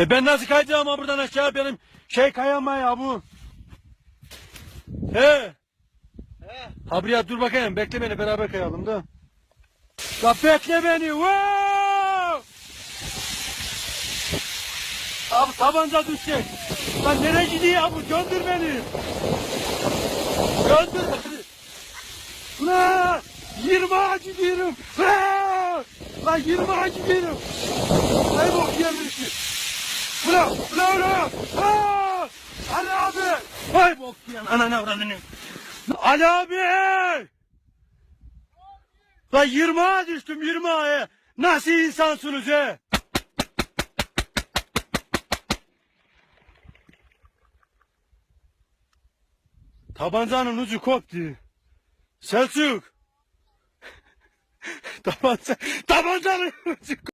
E ben nasıl kayacağım ama buradan aşağı benim şey kayama ya bu. He. He. Ha buraya dur bakayım bekle beni beraber kayalım da. La bekle beni. Wow! Abi tabanca düşecek. Lan nereye gidiyor abi? Göndür beni. Göndür beni. Ulan 20 ağacı gidiyorum. Ulan! Lan 20 ağacı. Ne bok yemişim. Ulan ulan ulan. Aa! Ali abi. Vay bok yiyen ananı avradını. Ali abi. Lan 20 ağa düştüm 20 ağa. Nasıl insansınız he? Tabancanın ucu koptu. Selçuk. Tabanca, tabancanın ucu